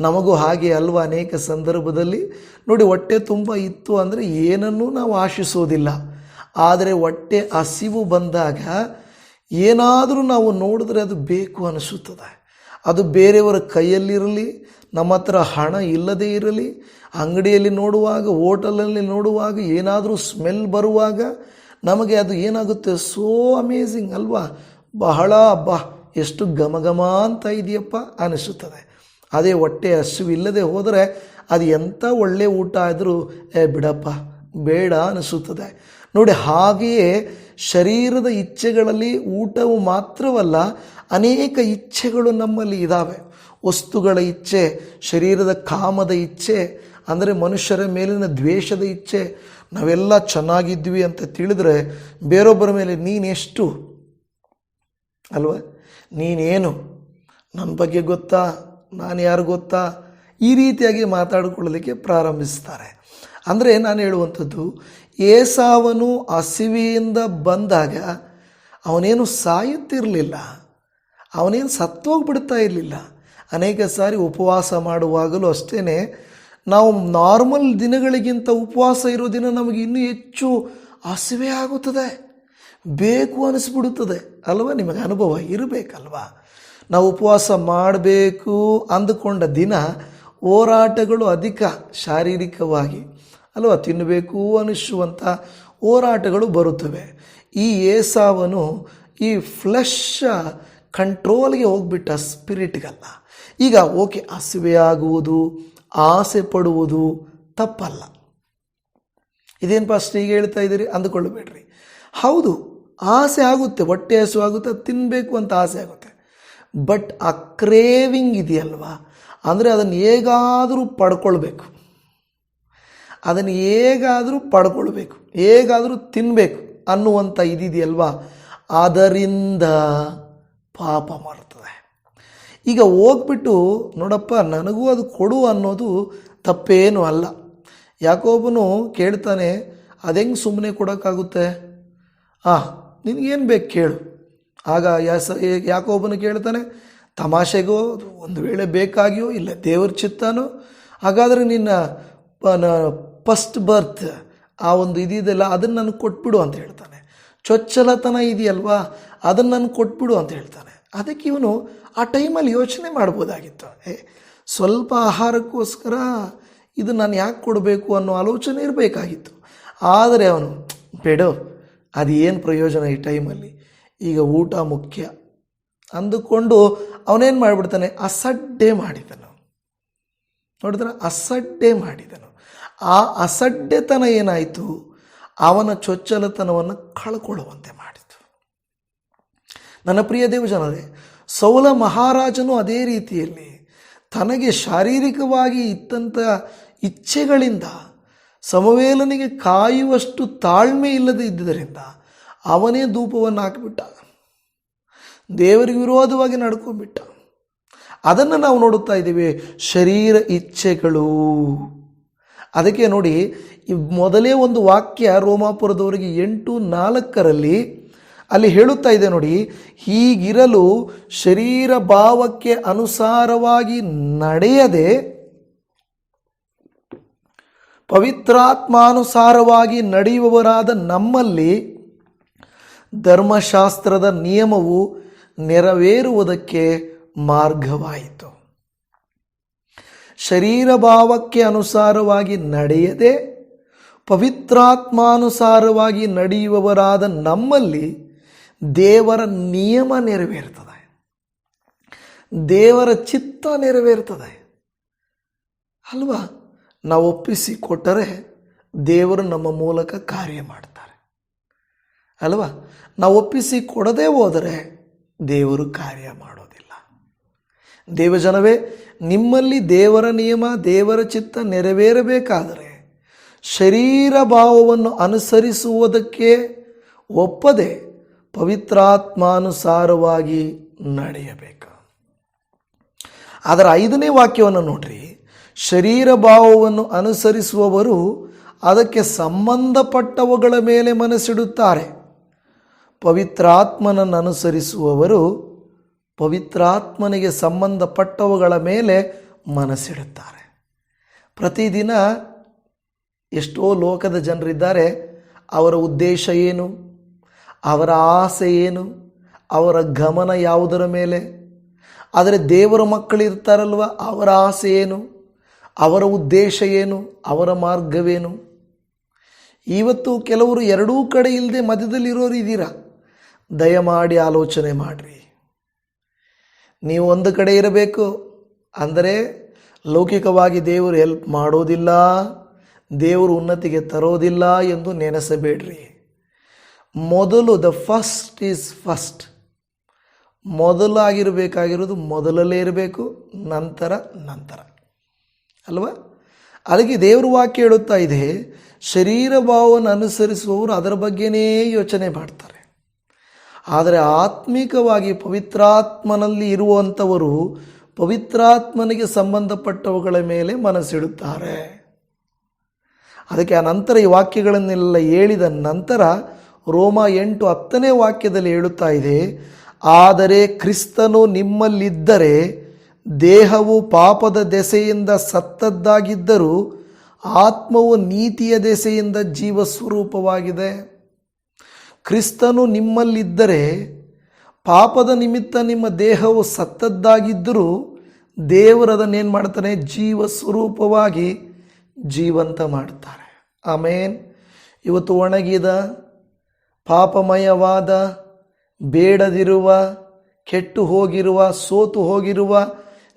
ನಮಗೂ ಹಾಗೆ ಅಲ್ವಾ ಅನೇಕ ಸಂದರ್ಭದಲ್ಲಿ? ನೋಡಿ, ಹೊಟ್ಟೆ ತುಂಬ ಇತ್ತು ಅಂದರೆ ಏನನ್ನೂ ನಾವು ಆಶಿಸೋದಿಲ್ಲ. ಆದರೆ ಹೊಟ್ಟೆ ಹಸಿವು ಬಂದಾಗ ಏನಾದರೂ ನಾವು ನೋಡಿದ್ರೆ ಅದು ಬೇಕು ಅನಿಸುತ್ತದೆ. ಅದು ಬೇರೆಯವರ ಕೈಯಲ್ಲಿರಲಿ ನಮ್ಮ ಹತ್ರ ಹಣ ಇಲ್ಲದೇ ಇರಲಿ, ಅಂಗಡಿಯಲ್ಲಿ ನೋಡುವಾಗ, ಹೋಟೆಲಲ್ಲಿ ನೋಡುವಾಗ, ಏನಾದರೂ ಸ್ಮೆಲ್ ಬರುವಾಗ ನಮಗೆ ಅದು ಏನಾಗುತ್ತೆ? ಸೋ ಅಮೇಝಿಂಗ್ ಅಲ್ವಾ? ಬಹಳ, ಬಾ, ಎಷ್ಟು ಘಮ ಘಮ ಅಂತ ಇದೆಯಪ್ಪ ಅನಿಸುತ್ತದೆ. ಅದೇ ಹೊಟ್ಟೆ ಹಸಿವಿಲ್ಲದೆ ಹೋದರೆ ಅದು ಎಂಥ ಒಳ್ಳೆಯ ಊಟ ಆದರೂ, ಏ, ಬಿಡಪ್ಪ, ಬೇಡ ಅನಿಸುತ್ತದೆ. ನೋಡಿ, ಹಾಗೆಯೇ ಶರೀರದ ಇಚ್ಛೆಗಳಲ್ಲಿ ಊಟವು ಮಾತ್ರವಲ್ಲ, ಅನೇಕ ಇಚ್ಛೆಗಳು ನಮ್ಮಲ್ಲಿ ಇದ್ದಾವೆ ವಸ್ತುಗಳ ಇಚ್ಛೆ, ಶರೀರದ ಕಾಮದ ಇಚ್ಛೆ, ಅಂದರೆ ಮನುಷ್ಯರ ಮೇಲಿನ ದ್ವೇಷದ ಇಚ್ಛೆ, ನಾವೆಲ್ಲ ಚೆನ್ನಾಗಿದ್ವಿ ಅಂತ ತಿಳಿದ್ರೆ ಬೇರೊಬ್ಬರ ಮೇಲೆ ನೀನೆಷ್ಟು? ಅಲ್ವಾ? ನೀನೇನು? ನನ್ನ ಬಗ್ಗೆ ಗೊತ್ತಾ? ನಾನು ಯಾರು ಗೊತ್ತಾ? ಈ ರೀತಿಯಾಗಿ ಮಾತಾಡಿಕೊಳ್ಳಲಿಕ್ಕೆ ಪ್ರಾರಂಭಿಸ್ತಾರೆ. ಅಂದರೆ ನಾನು ಹೇಳುವಂಥದ್ದು, ಏಸಾವನು ಹಸಿವೆಯಿಂದ ಬಂದಾಗ ಅವನೇನು ಸಾಯುತ್ತಿರಲಿಲ್ಲ, ಅವನೇನು ಸತ್ತೋಗ್ಬಿಡ್ತಾ ಇರಲಿಲ್ಲ. ಅನೇಕ ಸಾರಿ ಉಪವಾಸ ಮಾಡುವಾಗಲೂ ಅಷ್ಟೇ ನಾವು ನಾರ್ಮಲ್ ದಿನಗಳಿಗಿಂತ ಉಪವಾಸ ಇರೋ ದಿನ ನಮಗೆ ಇನ್ನೂ ಹೆಚ್ಚು ಹಸಿವೆ ಆಗುತ್ತದೆ. ಬೇಕು ಅನಿಸ್ಬಿಡುತ್ತದೆ. ಅಲ್ವಾ? ನಿಮಗೆ ಅನುಭವ ಇರಬೇಕಲ್ವಾ? ನಾವು ಉಪವಾಸ ಮಾಡಬೇಕು ಅಂದುಕೊಂಡ ದಿನ ಹೋರಾಟಗಳು ಅಧಿಕ ಶಾರೀರಿಕವಾಗಿ, ಅಲ್ವಾ? ತಿನ್ನಬೇಕು ಅನಿಸುವಂಥ ಹೋರಾಟಗಳು ಬರುತ್ತವೆ. ಈ ಏಸಾವನು ಈ ಫ್ಲೆಶ್ ಕಂಟ್ರೋಲ್ಗೆ ಹೋಗ್ಬಿಟ್ಟ ಸ್ಪಿರಿಟ್ಗಲ್ಲ ಈಗ ಓಕೆ ಹಸಿವೆಯಾಗುವುದು ಆಸೆ ಪಡುವುದು ತಪ್ಪಲ್ಲ. ಇದೇನು ಫಸ್ಟ್ ಈಗ ಹೇಳ್ತಾ ಇದ್ದೀರಿ? ಅಂದುಕೊಳ್ಳಬೇಡ್ರಿ. ಹೌದು, ಆಸೆ ಆಗುತ್ತೆ, ಹೊಟ್ಟೆ ಹಸು ಆಗುತ್ತೆ ತಿನ್ನಬೇಕು ಅಂತ ಆಸೆ ಆಗುತ್ತೆ. ಬಟ್ ಆ ಕ್ರೇವಿಂಗ್ ಇದೆಯಲ್ವಾ? ಅಂದರೆ ಅದನ್ನು ಹೇಗಾದರೂ ಪಡ್ಕೊಳ್ಬೇಕು. ಅದನ್ನು ಹೇಗಾದರೂ ಪಡ್ಕೊಳ್ಬೇಕು, ಹೇಗಾದರೂ ತಿನ್ನಬೇಕು ಅನ್ನುವಂಥ ಇದಿದೆಯಲ್ವಾ? ಅದರಿಂದ ಪಾಪ ಮಾಡ್ತದೆ ಈಗ ಹೋಗ್ಬಿಟ್ಟು ನೋಡಪ್ಪ, ನನಗೂ ಅದು ಕೊಡು ಅನ್ನೋದು ತಪ್ಪೇನೂ ಅಲ್ಲ. ಯಾಕೊಬ್ಬನು ಕೇಳ್ತಾನೆ, ಅದೆಂಗೆ ಸುಮ್ಮನೆ ಕೊಡೋಕ್ಕಾಗುತ್ತೆ? ಹಾಂ ನಿನಗೇನು ಬೇಕು ಕೇಳು. ಆಗ ಯಾಸ ಯಾಕೊಬ್ಬನು ಕೇಳ್ತಾನೆ, ತಮಾಷೆಗೋ, ಒಂದು ವೇಳೆ ಬೇಕಾಗಿಯೋ, ಇಲ್ಲ ದೇವ್ರ ಚಿತ್ತನೋ, ಹಾಗಾದರೆ ನಿನ್ನ ಫಸ್ಟ್ ಬರ್ತ್, ಆ ಒಂದು ಇದಿದೆಲ್ಲ ಅದನ್ನು ನನಗೆ ಕೊಟ್ಬಿಡು ಅಂತ ಹೇಳ್ತಾನೆ. ಚೊಚ್ಚಲತನ ಇದೆಯಲ್ವಾ, ಅದನ್ನು ನನಗೆ ಕೊಟ್ಬಿಡು ಅಂತ ಹೇಳ್ತಾನೆ. ಅದಕ್ಕೆ ಇವನು ಆ ಟೈಮಲ್ಲಿ ಯೋಚನೆ ಮಾಡ್ಬೋದಾಗಿತ್ತು. ಏ, ಸ್ವಲ್ಪ ಆಹಾರಕ್ಕೋಸ್ಕರ ಇದು ನಾನು ಯಾಕೆ ಕೊಡಬೇಕು ಅನ್ನೋ ಆಲೋಚನೆ ಇರಬೇಕಾಗಿತ್ತು. ಆದರೆ ಅವನು, ಬೇಡೋ ಅದು ಏನು ಪ್ರಯೋಜನ ಈ ಟೈಮಲ್ಲಿ? ಈಗ ಊಟ ಮುಖ್ಯ ಅಂದುಕೊಂಡು ಅವನೇನು ಮಾಡಿಬಿಡ್ತಾನೆ? ಅಸಡ್ಡೆ ಮಾಡಿದನು. ನೋಡಿದ್ರೆ? ಅಸಡ್ಡೆ ಮಾಡಿದನು. ಆ ಅಸಡ್ಡೆತನ ಏನಾಯಿತು? ಅವನ ಚೊಚ್ಚಲತನವನ್ನು ಕಳ್ಕೊಳ್ಳುವಂತೆ ನನ್ನ ಪ್ರಿಯ ದೇವಜನರೇ, ಸೌಲ ಮಹಾರಾಜನು ಅದೇ ರೀತಿಯಲ್ಲಿ ತನಗೆ ಶಾರೀರಿಕವಾಗಿ ಇತ್ತಂಥ ಇಚ್ಛೆಗಳಿಂದ ಸಮವೇಲನಿಗೆ ಕಾಯುವಷ್ಟು ತಾಳ್ಮೆ ಇಲ್ಲದೆ ಇದ್ದುದರಿಂದ ಅವನೇ ಧೂಪವನ್ನು ಹಾಕಿಬಿಟ್ಟ. ದೇವರಿಗೆ ವಿರೋಧವಾಗಿ ನಡ್ಕೊಂಡ್ಬಿಟ್ಟ. ಅದನ್ನು ನಾವು ನೋಡುತ್ತಾ ಇದ್ದೀವಿ, ಶರೀರ ಇಚ್ಛೆಗಳು. ಅದಕ್ಕೆ ನೋಡಿ ಮೊದಲೇ ಒಂದು ವಾಕ್ಯ ರೋಮಾಪುರದವರಿಗೆ ಎಂಟು ನಾಲ್ಕರಲ್ಲಿ ಅಲ್ಲಿ ಹೇಳುತ್ತಾ ಇದೆ ನೋಡಿ, ಹೀಗಿರಲು ಶರೀರ ಭಾವಕ್ಕೆ ಅನುಸಾರವಾಗಿ ನಡೆಯದೆ ಪವಿತ್ರಾತ್ಮಾನುಸಾರವಾಗಿ ನಡೆಯುವವರಾದ ನಮ್ಮಲ್ಲಿ ಧರ್ಮಶಾಸ್ತ್ರದ ನಿಯಮವು ನೆರವೇರುವುದಕ್ಕೆ ಮಾರ್ಗವಾಯಿತು. ಶರೀರ ಭಾವಕ್ಕೆ ಅನುಸಾರವಾಗಿ ನಡೆಯದೆ ಪವಿತ್ರಾತ್ಮಾನುಸಾರವಾಗಿ ನಡೆಯುವವರಾದ ನಮ್ಮಲ್ಲಿ ದೇವರ ನಿಯಮ ನೆರವೇರ್ತದೆ. ದೇವರ ಚಿತ್ತ ನೆರವೇರ್ತದೆ. ಅಲ್ವಾ? ನಾವು ಒಪ್ಪಿಸಿ ಕೊಟ್ಟರೆ ದೇವರು ನಮ್ಮ ಮೂಲಕ ಕಾರ್ಯ ಮಾಡ್ತಾರೆ. ಅಲ್ವಾ? ನಾವು ಒಪ್ಪಿಸಿ ಕೊಡದೇ ಹೋದರೆ ದೇವರು ಕಾರ್ಯ ಮಾಡೋದಿಲ್ಲ. ದೇವಜನವೇ, ನಿಮ್ಮಲ್ಲಿ ದೇವರ ನಿಯಮ, ದೇವರ ಚಿತ್ತ ನೆರವೇರಬೇಕಾದರೆ ಶರೀರ ಭಾವವನ್ನು ಅನುಸರಿಸುವುದಕ್ಕೆ ಒಪ್ಪದೆ ಪವಿತ್ರಾತ್ಮಾನುಸಾರವಾಗಿ ನಡೆಯಬೇಕು. ಅದರ ಐದನೇ ವಾಕ್ಯವನ್ನು ನೋಡ್ರಿ. ಶರೀರ ಭಾವವನ್ನು ಅನುಸರಿಸುವವರು ಅದಕ್ಕೆ ಸಂಬಂಧಪಟ್ಟವುಗಳ ಮೇಲೆ ಮನಸ್ಸಿಡುತ್ತಾರೆ. ಪವಿತ್ರಾತ್ಮನನ್ನು ಅನುಸರಿಸುವವರು ಪವಿತ್ರಾತ್ಮನಿಗೆ ಸಂಬಂಧಪಟ್ಟವುಗಳ ಮೇಲೆ ಮನಸ್ಸಿಡುತ್ತಾರೆ. ಪ್ರತಿದಿನ ಎಷ್ಟೋ ಲೋಕದ ಜನರಿದ್ದಾರೆ. ಅವರ ಉದ್ದೇಶ ಏನು? ಅವರ ಆಸೆ ಏನು? ಅವರ ಗಮನ ಯಾವುದರ ಮೇಲೆ? ಆದರೆ ದೇವರ ಮಕ್ಕಳಿರ್ತಾರಲ್ವ ಅವರ ಆಸೆ ಏನು? ಅವರ ಉದ್ದೇಶ ಏನು? ಅವರ ಮಾರ್ಗವೇನು? ಇವತ್ತು ಕೆಲವರು ಎರಡೂ ಕಡೆ ಇಲ್ಲದೆ ಮಧ್ಯದಲ್ಲಿರೋರು ಇದ್ದೀರಾ? ದಯಮಾಡಿ ಆಲೋಚನೆ ಮಾಡಿರಿ. ನೀವು ಒಂದು ಕಡೆ ಇರಬೇಕು ಅಂದರೆ ಲೌಕಿಕವಾಗಿ ದೇವರು ಹೆಲ್ಪ್ ಮಾಡೋದಿಲ್ಲ, ದೇವರು ಉನ್ನತಿಗೆ ತರೋದಿಲ್ಲ ಎಂದು ನೆನೆಸಬೇಡ್ರಿ. ಮೊದಲು ದ ಫಸ್ಟ್ ಈಸ್ ಫಸ್ಟ್ ಮೊದಲಾಗಿರಬೇಕಾಗಿರೋದು ಮೊದಲಲ್ಲೇ ಇರಬೇಕು, ನಂತರ ನಂತರ. ಅಲ್ವಾ? ಅಲ್ಲಿಗೆ ದೇವರು ವಾಕ್ಯ ಹೇಳುತ್ತಾ ಇದೆ, ಶರೀರ ಭಾವವನ್ನು ಅನುಸರಿಸುವವರು ಅದರ ಬಗ್ಗೆನೇ ಯೋಚನೆ ಮಾಡ್ತಾರೆ. ಆದರೆ ಆತ್ಮಿಕವಾಗಿ ಪವಿತ್ರಾತ್ಮನಲ್ಲಿ ಇರುವಂಥವರು ಪವಿತ್ರಾತ್ಮನಿಗೆ ಸಂಬಂಧಪಟ್ಟವುಗಳ ಮೇಲೆ ಮನಸ್ಸಿಡುತ್ತಾರೆ. ಅದಕ್ಕೆ ಆ ನಂತರ ಈ ವಾಕ್ಯಗಳನ್ನೆಲ್ಲ ಹೇಳಿದ ನಂತರ ರೋಮ ಎಂಟು ಹತ್ತನೇ ವಾಕ್ಯದಲ್ಲಿ ಹೇಳುತ್ತಾ ಇದೆ, ಆದರೆ ಕ್ರಿಸ್ತನು ನಿಮ್ಮಲ್ಲಿದ್ದರೆ, ದೇಹವು ಪಾಪದ ದೆಸೆಯಿಂದ ಸತ್ತದ್ದಾಗಿದ್ದರೂ, ಆತ್ಮವು ನೀತಿಯ ದೆಸೆಯಿಂದ ಜೀವ ಸ್ವರೂಪವಾಗಿದೆ ಕ್ರಿಸ್ತನು ನಿಮ್ಮಲ್ಲಿದ್ದರೆ, ಪಾಪದ ನಿಮಿತ್ತ ನಿಮ್ಮ ದೇಹವು ಸತ್ತದ್ದಾಗಿದ್ದರೂ, ದೇವರು ಅದನ್ನೇನು ಮಾಡ್ತಾನೆ? ಜೀವ ಸ್ವರೂಪವಾಗಿ ಜೀವಂತ ಮಾಡ್ತಾರೆ ಆಮೇನ್. ಇವತ್ತು ಒಣಗಿದ ಪಾಪಮಯವಾದ, ಬೇಡದಿರುವ, ಕೆಟ್ಟು ಹೋಗಿರುವ, ಸೋತು ಹೋಗಿರುವ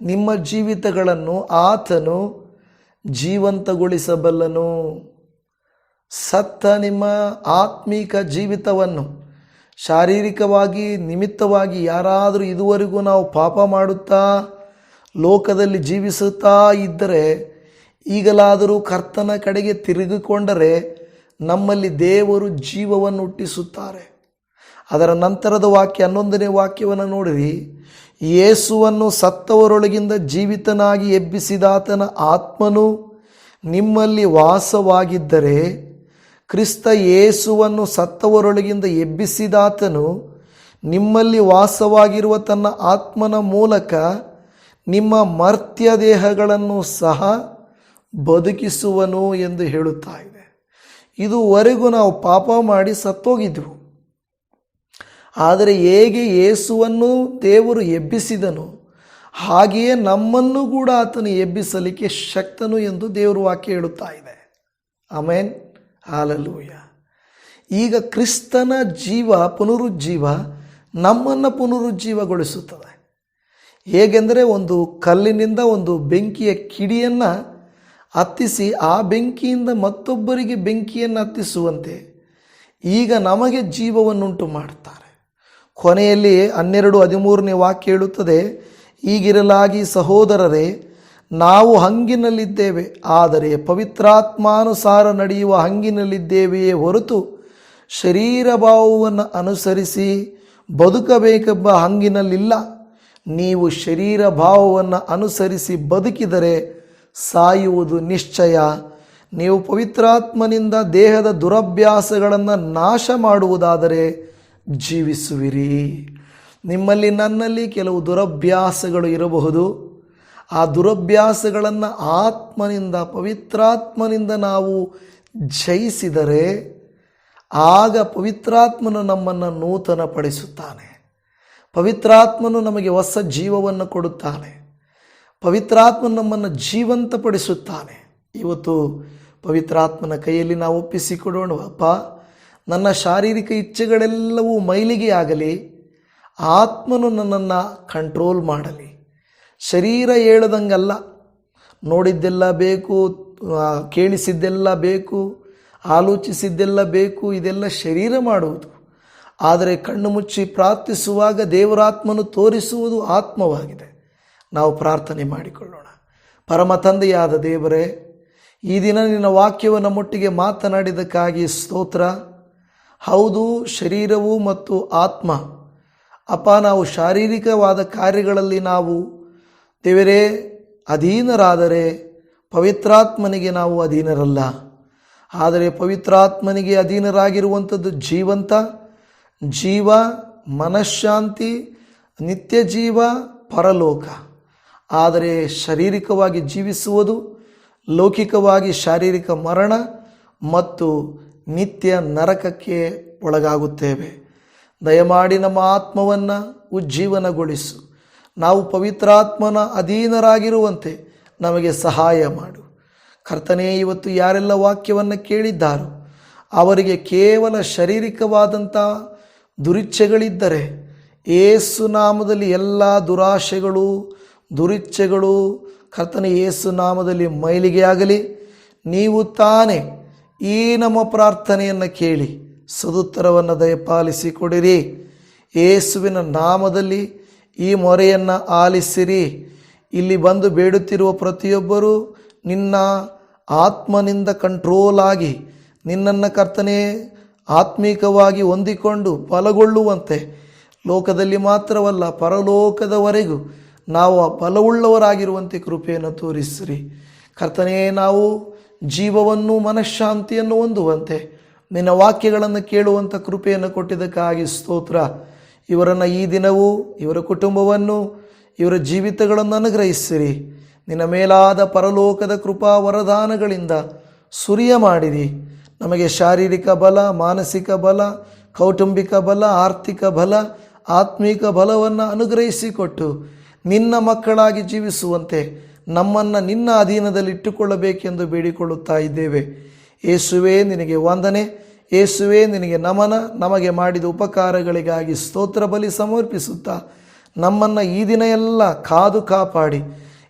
ನಿಮ್ಮ ಜೀವಿತಗಳನ್ನು ಆತನು ಜೀವಂತಗೊಳಿಸಬಲ್ಲನು. ಸತ್ತ ನಿಮ್ಮ ಆತ್ಮೀಕ ಜೀವಿತವನ್ನು ಶಾರೀರಿಕವಾಗಿ, ನಿಮಿತ್ತವಾಗಿ ಯಾರಾದರೂ ಇದುವರೆಗೂ ನಾವು ಪಾಪ ಮಾಡುತ್ತಾ, ಲೋಕದಲ್ಲಿ ಜೀವಿಸುತ್ತಾ ಇದ್ದರೆ, ಈಗಲಾದರೂ ಕರ್ತನ ಕಡೆಗೆ ತಿರುಗಿಕೊಂಡರೆ ನಮ್ಮಲ್ಲಿ ದೇವರು ಜೀವವನ್ನು ಹುಟ್ಟಿಸುತ್ತಾರೆ. ಅದರ ನಂತರದ ವಾಕ್ಯ, ಹನ್ನೊಂದನೇ ವಾಕ್ಯವನ್ನು ನೋಡಿರಿ. ಯೇಸುವನ್ನು ಸತ್ತವರೊಳಗಿಂದ ಜೀವಿತನಾಗಿ ಎಬ್ಬಿಸಿದಾತನ ಆತ್ಮನು ನಿಮ್ಮಲ್ಲಿ ವಾಸವಾಗಿದ್ದರೆ, ಕ್ರಿಸ್ತ ಯೇಸುವನ್ನು ಸತ್ತವರೊಳಗಿಂದ ಎಬ್ಬಿಸಿದಾತನು ನಿಮ್ಮಲ್ಲಿ ವಾಸವಾಗಿರುವ ತನ್ನ ಆತ್ಮನ ಮೂಲಕ ನಿಮ್ಮ ಮರ್ತ್ಯ ದೇಹಗಳನ್ನು ಸಹ ಬದುಕಿಸುವನು ಎಂದು ಹೇಳುತ್ತಾ ಇದುವರೆಗೂ ನಾವು ಪಾಪ ಮಾಡಿ ಸತ್ತೋಗಿದ್ದೆವು. ಆದರೆ ಹೇಗೆ ಯೇಸುವನ್ನು ದೇವರು ಎಬ್ಬಿಸಿದನು, ಹಾಗೆಯೇ ನಮ್ಮನ್ನು ಕೂಡ ಆತನು ಎಬ್ಬಿಸಲಿಕ್ಕೆ ಶಕ್ತನು ಎಂದು ದೇವರು ವಾಕ್ಯ ಹೇಳುತ್ತಾ ಇದೆ. ಆಮೇನ್. ಹಾಲಲೂಯ. ಈಗ ಕ್ರಿಸ್ತನ ಜೀವ ಪುನರುಜ್ಜೀವ ನಮ್ಮನ್ನು ಪುನರುಜ್ಜೀವಗೊಳಿಸುತ್ತದೆ. ಹೇಗೆಂದರೆ ಒಂದು ಕಲ್ಲಿನಿಂದ ಒಂದು ಬೆಂಕಿಯ ಕಿಡಿಯನ್ನು ಹತ್ತಿಸಿ ಆ ಬೆಂಕಿಯಿಂದ ಮತ್ತೊಬ್ಬರಿಗೆ ಬೆಂಕಿಯನ್ನು ಹತ್ತಿಸುವಂತೆ ಈಗ ನಮಗೆ ಜೀವವನ್ನುಂಟು ಮಾಡುತ್ತಾರೆ. ಕೊನೆಯಲ್ಲಿ ಹನ್ನೆರಡು ಹದಿಮೂರನೇ ವಾಕ್ಯ ಹೇಳುತ್ತದೆ, ಈಗಿರಲಾಗಿ ಸಹೋದರರೇ, ನಾವು ಹಂಗಿನಲ್ಲಿದ್ದೇವೆ, ಆದರೆ ಪವಿತ್ರಾತ್ಮಾನುಸಾರ ನಡೆಯುವ ಹಂಗಿನಲ್ಲಿದ್ದೇವೆಯೇ ಹೊರತು ಶರೀರ ಭಾವವನ್ನು ಅನುಸರಿಸಿ ಬದುಕಬೇಕೆಂಬ ಹಂಗಿನಲ್ಲಿಲ್ಲ. ನೀವು ಶರೀರ ಭಾವವನ್ನು ಅನುಸರಿಸಿ ಬದುಕಿದರೆ ಸಾಯುವುದು ನಿಶ್ಚಯ. ನೀವು ಪವಿತ್ರಾತ್ಮನಿಂದ ದೇಹದ ದುರಭ್ಯಾಸಗಳನ್ನು ನಾಶ ಮಾಡುವುದಾದರೆ ಜೀವಿಸುವಿರಿ. ನಿಮ್ಮಲ್ಲಿ ನನ್ನಲ್ಲಿ ಕೆಲವು ದುರಭ್ಯಾಸಗಳು ಇರಬಹುದು. ಆ ದುರಭ್ಯಾಸಗಳನ್ನು ಆತ್ಮನಿಂದ, ಪವಿತ್ರಾತ್ಮನಿಂದ ನಾವು ಜಯಿಸಿದರೆ ಆಗ ಪವಿತ್ರಾತ್ಮನು ನಮ್ಮನ್ನು ನೂತನಪಡಿಸುತ್ತಾನೆ. ಪವಿತ್ರಾತ್ಮನು ನಮಗೆ ಹೊಸ ಜೀವವನ್ನು ಕೊಡುತ್ತಾನೆ. ಪವಿತ್ರಾತ್ಮನು ನಮ್ಮನ್ನು ಜೀವಂತಪಡಿಸುತ್ತಾನೆ. ಇವತ್ತು ಪವಿತ್ರಾತ್ಮನ ಕೈಯಲ್ಲಿ ನಾವು ಒಪ್ಪಿಸಿಕೊಡೋಣ, ಅಪ್ಪ, ನನ್ನ ಶಾರೀರಿಕ ಇಚ್ಛೆಗಳೆಲ್ಲವೂ ಮೈಲಿಗೆ ಆಗಲಿ, ಆತ್ಮನು ನನ್ನನ್ನು ಕಂಟ್ರೋಲ್ ಮಾಡಲಿ. ಶರೀರ ಹೇಳದಂಗಲ್ಲ, ನೋಡಿದ್ದೆಲ್ಲ ಬೇಕು ಕೇಳಿಸಿದ್ದೆಲ್ಲ ಬೇಕು, ಆಲೋಚಿಸಿದ್ದೆಲ್ಲ ಬೇಕು, ಇದೆಲ್ಲ ಶರೀರ ಮಾಡುವುದು. ಆದರೆ ಕಣ್ಣು ಮುಚ್ಚಿ ಪ್ರಾರ್ಥಿಸುವಾಗ ದೇವರಾತ್ಮನು ತೋರಿಸುವುದು ಆತ್ಮವಾಗಿದೆ. ನಾವು ಪ್ರಾರ್ಥನೆ ಮಾಡಿಕೊಳ್ಳೋಣ. ಪರಮ ತಂದೆಯಾದ ದೇವರೇ, ಈ ದಿನ ನಿನ್ನ ವಾಕ್ಯವನ್ನು ಮುಟ್ಟಿಗೆ ಮಾತನಾಡಿದ್ದಕ್ಕಾಗಿ ಸ್ತೋತ್ರ. ಹೌದು, ಶರೀರವು ಮತ್ತು ಆತ್ಮ, ಅಪ್ಪ, ನಾವು ಶಾರೀರಿಕವಾದ ಕಾರ್ಯಗಳಲ್ಲಿ ನಾವು. ದೇವರೇ, ಅಧೀನರಾದರೆ ಪವಿತ್ರಾತ್ಮನಿಗೆ ನಾವು ಅಧೀನರಲ್ಲ. ಆದರೆ ಪವಿತ್ರಾತ್ಮನಿಗೆ ಅಧೀನರಾಗಿರುವಂಥದ್ದು ಜೀವಂತ, ಜೀವ, ಮನಃಶಾಂತಿ ನಿತ್ಯ ಜೀವ ಪರಲೋಕ. ಆದರೆ ಶಾರೀರಿಕವಾಗಿ ಜೀವಿಸುವುದು, ಲೌಕಿಕವಾಗಿ ಶಾರೀರಿಕ ಮರಣ ಮತ್ತು ನಿತ್ಯ ನರಕಕ್ಕೆ ಒಳಗಾಗುತ್ತೇವೆ. ದಯಮಾಡಿ ನಮ್ಮ ಆತ್ಮವನ್ನು ಉಜ್ಜೀವನಗೊಳಿಸು. ನಾವು ಪವಿತ್ರಾತ್ಮನ ಅಧೀನರಾಗಿರುವಂತೆ ನಮಗೆ ಸಹಾಯ ಮಾಡು. ಕರ್ತನೇ, ಇವತ್ತು ಯಾರೆಲ್ಲ ವಾಕ್ಯವನ್ನು ಕೇಳಿದ್ದಾರೋ, ಅವರಿಗೆ ಕೇವಲ ಶಾರೀರಿಕವಾದಂಥ ದುರಿಚ್ಛೆಗಳಿದ್ದರೆ, ಏಸು ನಾಮದಲ್ಲಿ ಎಲ್ಲ ದುರಾಶೆಗಳು ದುರಿಚ್ಛೆಗಳು ಕರ್ತನ ಏಸು ನಾಮದಲ್ಲಿ ಮೈಲಿಗೆ ಆಗಲಿ ನೀವು ತಾನೇ ಈ ನಮ್ಮ ಪ್ರಾರ್ಥನೆಯನ್ನು ಕೇಳಿ ಸದುತ್ತರವನ್ನು ದಯಪಾಲಿಸಿ ಕೊಡಿರಿ ಯೇಸುವಿನ ನಾಮದಲ್ಲಿ ಈ ಮೊರೆಯನ್ನು ಆಲಿಸಿರಿ. ಇಲ್ಲಿ ಬಂದು ಬೇಡುತ್ತಿರುವ ಪ್ರತಿಯೊಬ್ಬರೂ ನಿನ್ನ ಆತ್ಮನಿಂದ ಕಂಟ್ರೋಲ್ ಆಗಿ ನಿನ್ನನ್ನು ಕರ್ತನೆ ಆತ್ಮೀಕವಾಗಿ ಹೊಂದಿಕೊಂಡು ಬಲಗೊಳ್ಳುವಂತೆ. ಲೋಕದಲ್ಲಿ ಮಾತ್ರವಲ್ಲ, ಪರಲೋಕದವರೆಗೂ ನಾವು ಬಲವುಳ್ಳವರಾಗಿರುವಂತೆ ಕೃಪೆಯನ್ನು ತೋರಿಸಿರಿ. ಕರ್ತನೇ, ನಾವು ಜೀವವನ್ನು, ಮನಃಶಾಂತಿಯನ್ನು ಹೊಂದುವಂತೆ ನಿನ್ನ ವಾಕ್ಯಗಳನ್ನು ಕೇಳುವಂಥ ಕೃಪೆಯನ್ನು ಕೊಟ್ಟಿದ್ದಕ್ಕಾಗಿ ಸ್ತೋತ್ರ. ಇವರನ್ನು ಈ ದಿನವೂ, ಇವರ ಕುಟುಂಬವನ್ನು, ಇವರ ಜೀವಿತಗಳನ್ನು ಅನುಗ್ರಹಿಸಿರಿ ನಿನ್ನ ಮೇಲಾದ ಪರಲೋಕದ ಕೃಪಾ ವರದಾನಗಳಿಂದ ಸುರಿಯ ಮಾಡಿರಿ. ನಮಗೆ ಶಾರೀರಿಕ ಬಲ, ಮಾನಸಿಕ ಬಲ, ಕೌಟುಂಬಿಕ ಬಲ, ಆರ್ಥಿಕ ಬಲ, ಆತ್ಮಿಕ ಬಲವನ್ನು ಅನುಗ್ರಹಿಸಿಕೊಟ್ಟು ನಿನ್ನ ಮಕ್ಕಳಾಗಿ ಜೀವಿಸುವಂತೆ ನಮ್ಮನ್ನು ನಿನ್ನ ಅಧೀನದಲ್ಲಿ ಇಟ್ಟುಕೊಳ್ಳಬೇಕೆಂದು ಬೇಡಿಕೊಳ್ಳುತ್ತಾ ಇದ್ದೇವೆ. ಯೇಸುವೇ, ನಿನಗೆ ವಂದನೆ. ಯೇಸುವೇ, ನಿನಗೆ ನಮನ. ನಮಗೆ ಮಾಡಿದ ಉಪಕಾರಗಳಿಗಾಗಿ ಸ್ತೋತ್ರ, ಬಲಿ ಸಮರ್ಪಿಸುತ್ತಾ ನಮ್ಮನ್ನು ಈ ದಿನ ಎಲ್ಲ ಕಾದು ಕಾಪಾಡಿ.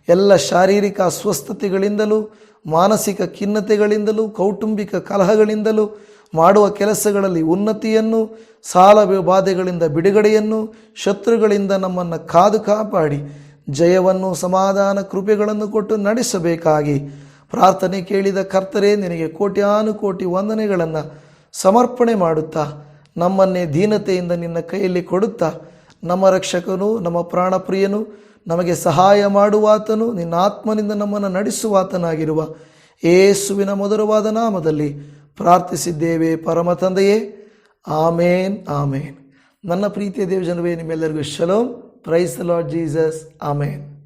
ಎಲ್ಲ ಶಾರೀರಿಕ ಅಸ್ವಸ್ಥತೆಗಳಿಂದಲೂ, ಮಾನಸಿಕ ಖಿನ್ನತೆಗಳಿಂದಲೂ, ಕೌಟುಂಬಿಕ ಕಲಹಗಳಿಂದಲೂ ಮಾಡುವ ಕೆಲಸಗಳಲ್ಲಿ ಉನ್ನತಿಯನ್ನು, ಸಾಲ ಬಾಧೆಗಳಿಂದ ಬಿಡುಗಡೆಯನ್ನು, ಶತ್ರುಗಳಿಂದ ನಮ್ಮನ್ನು ಕಾದು ಕಾಪಾಡಿ, ಜಯವನ್ನು, ಸಮಾಧಾನ ಕೃಪೆಗಳನ್ನು ಕೊಟ್ಟು ನಡೆಸಬೇಕಾಗಿ ಪ್ರಾರ್ಥನೆ ಕೇಳಿದ ಕರ್ತರೇ, ನಿನಗೆ ಕೋಟ್ಯಾನುಕೋಟಿ ವಂದನೆಗಳನ್ನು ಸಮರ್ಪಣೆ ಮಾಡುತ್ತಾ, ನಮ್ಮನ್ನೇ ದೀನತೆಯಿಂದ ನಿನ್ನ ಕೈಯಲ್ಲಿ ಕೊಡುತ್ತಾ, ನಮ್ಮ ರಕ್ಷಕನು, ನಮ್ಮ ಪ್ರಾಣಪ್ರಿಯನು, ನಮಗೆ ಸಹಾಯ ಮಾಡುವಾತನು, ನಿನ್ನ ಆತ್ಮನಿಂದ ನಮ್ಮನ್ನು ನಡೆಸುವಾತನಾಗಿರುವ ಏಸುವಿನ ಮಧುರವಾದ ನಾಮದಲ್ಲಿ ಪ್ರಾರ್ಥಿಸಿದ್ದೇವೆ ಪರಮ ತಂದೆಯೇ. ಆಮೇನ್ ಆಮೇನ್. ನನ್ನ ಪ್ರೀತಿಯ ದೇವಜನವೇ ನಿಮ್ಮೆಲ್ಲರಿಗೂ shalom. Praise Lord Jesus amen.